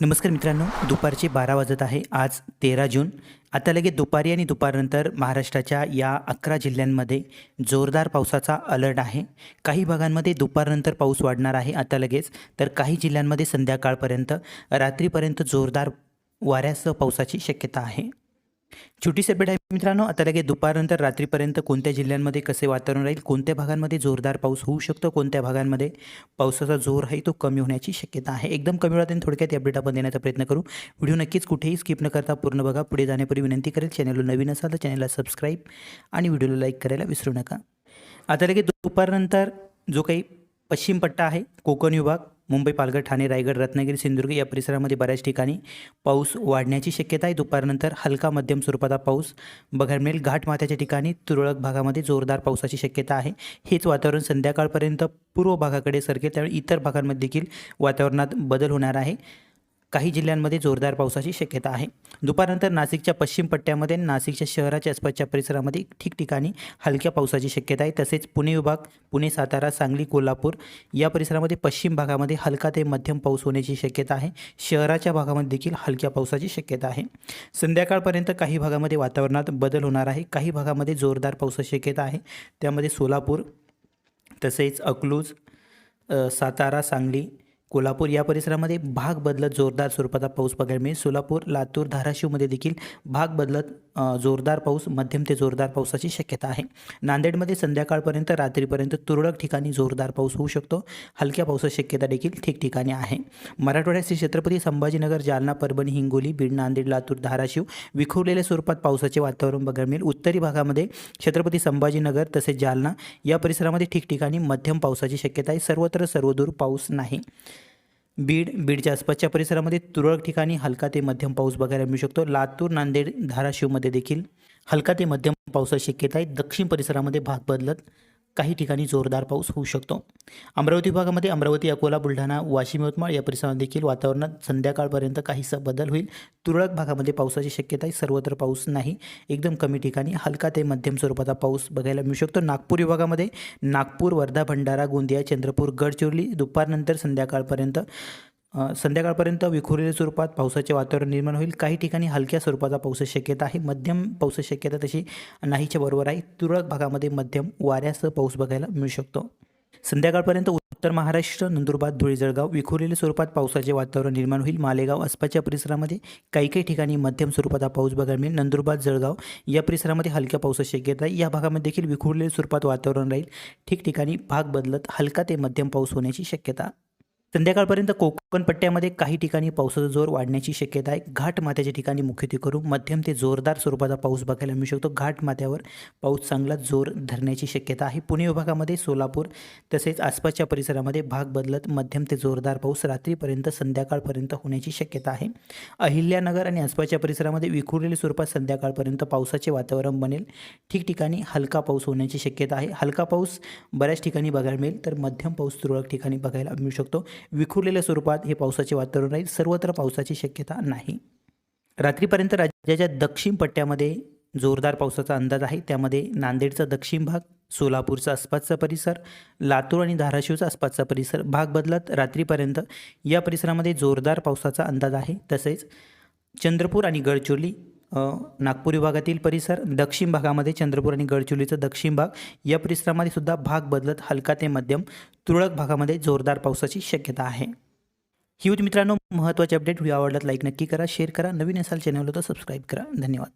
नमस्कार मित्रांनो दुपारचे बारा वाजत आहे आज तेरा जून. आता लगेच दुपारी आणि दुपारनंतर महाराष्ट्राच्या या अकरा जिल्ह्यांमध्ये जोरदार पावसाचा अलर्ट आहे. काही भागांमध्ये दुपारनंतर पाऊस वाढणार आहे आता लगेच. तर काही जिल्ह्यांमध्ये संध्याकाळपर्यंत रात्रीपर्यंत जोरदार वाऱ्यासह पावसाची शक्यता आहे. छोटीशी अपडेट आहे मित्रांनो आता लगेच दुपारनंतर रात्रीपर्यंत कोणत्या जिल्ह्यांमध्ये कसे वातावरण राहील कोणत्या भागांमध्ये जोरदार पाऊस होऊ शकतो कोणत्या भागांमध्ये पावसाचा जोर आहे तो कमी होण्याची शक्यता आहे. एकदम कमी वेळात आणि थोडक्यात अपडेट आपण देण्याचा प्रयत्न करू. व्हिडिओ नक्कीच कुठेही स्किप न करता पूर्ण बघा. पुढे जाण्यापूर्वी विनंती करेल चॅनलला नवीन असाल तर चॅनलला सबस्क्राईब आणि व्हिडिओला लाईक करायला विसरू नका. आता लगेच दुपारनंतर जो काही पश्चिम पट्टा आहे कोकण विभाग मुंबई पालघर ठाणे रायगड रत्नागिरी सिंधुदुर्ग या परिसरामध्ये बऱ्याच ठिकाणी पाऊस वाढण्याची शक्यता आहे. दुपारनंतर हलका मध्यम स्वरूपाचा पाऊस बघायला मिळेल. घाटमाथ्याच्या ठिकाणी तुरळक भागामध्ये जोरदार पावसाची शक्यता आहे. हेच वातावरण संध्याकाळपर्यंत पूर्व भागाकडे सरकेल. त्यावेळी इतर भागांमध्ये देखील वातावरणात बदल होणार आहे. काही जिल्ह्यांमध्ये जोरदार पावसाची शक्यता आहे. दुपारनंतर नाशिकच्या पश्चिम पट्ट्यामध्ये नाशिकच्या शहराच्या आसपासच्या परिसरामध्ये ठिकठिकाणी हलक्या पावसाची शक्यता आहे. तसेच पुणे विभाग पुणे सातारा सांगली कोल्हापूर या परिसरामध्ये पश्चिम भागामध्ये हलका ते मध्यम पाऊस होण्याची शक्यता आहे. शहराच्या भागामध्ये देखील हलक्या पावसाची शक्यता आहे. संध्याकाळपर्यंत काही भागामध्ये वातावरणात बदल होणार आहे. काही भागामध्ये जोरदार पावसाची शक्यता आहे. त्यामध्ये सोलापूर तसेच अकलूज सातारा सांगली कोल्हापूर या परिसरामध्ये भाग बदलत जोरदार स्वरूपाचा पाऊस बघायला मिळेल. सोलापूर लातूर धाराशिवमध्ये देखील भाग बदलत जोरदार पाऊस मध्यम ते जोरदार पावसाची शक्यता आहे. नांदेडमध्ये संध्याकाळपर्यंत रात्रीपर्यंत तुरळक ठिकाणी जोरदार पाऊस होऊ शकतो. हलक्या पावसाची शक्यता देखील ठिकठिकाणी आहे. मराठवाड्यात श्री छत्रपती संभाजीनगर जालना परभणी हिंगोली बीड नांदेड लातूर धाराशिव विखुरलेल्या स्वरूपात पावसाचे वातावरण बघायला मिळेल. उत्तरी भागामध्ये छत्रपती संभाजीनगर तसेच जालना या परिसरामध्ये ठिकठिकाणी मध्यम पावसाची शक्यता आहे. सर्वत्र सर्वदूर पाऊस नाही. बीड बीडच्या आसपासच्या परिसरामध्ये तुरळक ठिकाणी हलका ते मध्यम पाऊस बघायला मिळू शकतो. लातूर नांदेड धाराशिवमध्ये देखील हलका ते मध्यम पावसाची शक्यता आहे. दक्षिण परिसरामध्ये भाग बदलत काही ठिकाणी जोरदार पाऊस होऊ शकतो. अमरावती भागामध्ये अमरावती अकोला बुलढाणा वाशिम यवतमाळ या परिसरामध्ये देखील वातावरणात संध्याकाळपर्यंत काहीसा बदल होईल. तुरळक भागामध्ये पावसाची शक्यता आहे सर्वत्र पाऊस नाही. एकदम कमी ठिकाणी हलका ते मध्यम स्वरूपाचा पाऊस बघायला मिळू शकतो. नागपूर विभागामध्ये नागपूर वर्धा भंडारा गोंदिया चंद्रपूर गडचिरोली दुपारनंतर संध्याकाळपर्यंत संध्याकाळपर्यंत विखुरलेल्या स्वरूपात पावसाचे वातावरण निर्माण होईल. काही ठिकाणी हलक्या स्वरूपाचा पावसाची शक्यता आहे. मध्यम पावसाची शक्यता तशी नाहीच्या बरोबर आहे. तुरळक भागामध्ये मध्यम वाऱ्यासह पाऊस बघायला मिळू शकतो. संध्याकाळपर्यंत उत्तर महाराष्ट्र नंदुरबार धुळे जळगाव विखुरलेल्या स्वरूपात पावसाचे वातावरण निर्माण होईल. मालेगाव आसपासच्या परिसरामध्ये काही काही ठिकाणी मध्यम स्वरूपाचा पाऊस बघायला मिळेल. नंदुरबार जळगाव या परिसरामध्ये हलक्या पावसाची शक्यता आहे. या भागामध्ये देखील विखुरलेल्या स्वरूपात वातावरण राहील. ठिकठिकाणी भाग बदलत हलका ते मध्यम पाऊस होण्याची शक्यता संध्याकाळपर्यंत कोकण पट्ट्यामध्ये काही ठिकाणी पावसाचा जोर वाढण्याची शक्यता आहे. घाट माथ्याच्या ठिकाणी मुख्यत्वे करून मध्यम ते जोरदार स्वरूपाचा पाऊस बघायला मिळू शकतो. घाट माथ्यावर पाऊस चांगला जोर धरण्याची शक्यता आहे. पुणे विभागामध्ये सोलापूर तसेच आसपासच्या परिसरामध्ये भाग बदलत मध्यम ते जोरदार पाऊस रात्रीपर्यंत संध्याकाळपर्यंत होण्याची शक्यता आहे. अहिल्यानगर आणि आसपासच्या परिसरामध्ये विखुरलेल्या स्वरूपात संध्याकाळपर्यंत पावसाचे वातावरण बनेल. ठिकठिकाणी हलका पाऊस होण्याची शक्यता आहे. हलका पाऊस बऱ्याच ठिकाणी बघायला मिळेल तर मध्यम पाऊस तुरळक ठिकाणी बघायला मिळू शकतो. विखुरलेल्या स्वरूपात हे पावसाचे वातावरण राहील. सर्वत्र पावसाची शक्यता नाही. रात्रीपर्यंत राज्याच्या दक्षिण पट्ट्यामध्ये जोरदार पावसाचा अंदाज आहे. त्यामध्ये नांदेडचा दक्षिण भाग सोलापूरचा आसपासचा परिसर लातूर आणि धाराशिवचा आसपासचा परिसर भाग बदलत रात्रीपर्यंत या परिसरामध्ये जोरदार पावसाचा अंदाज आहे. तसेच चंद्रपूर आणि गडचिरोली नागपूर विभागातील परिसर दक्षिण भागामध्ये चंद्रपूर आणि गडचिरोलीचा दक्षिण भाग. या परिसरामध्ये सुद्धा भाग बदलत हलका ते मध्यम तुरळक भागामध्ये जोरदार पावसाची शक्यता आहे. ही होती मित्रांनो महत्त्वाचे अपडेट व्हिडिओ आवडलात लाईक नक्की करा शेअर करा. नवीन असाल चॅनलला तर सबस्क्राईब करा. धन्यवाद.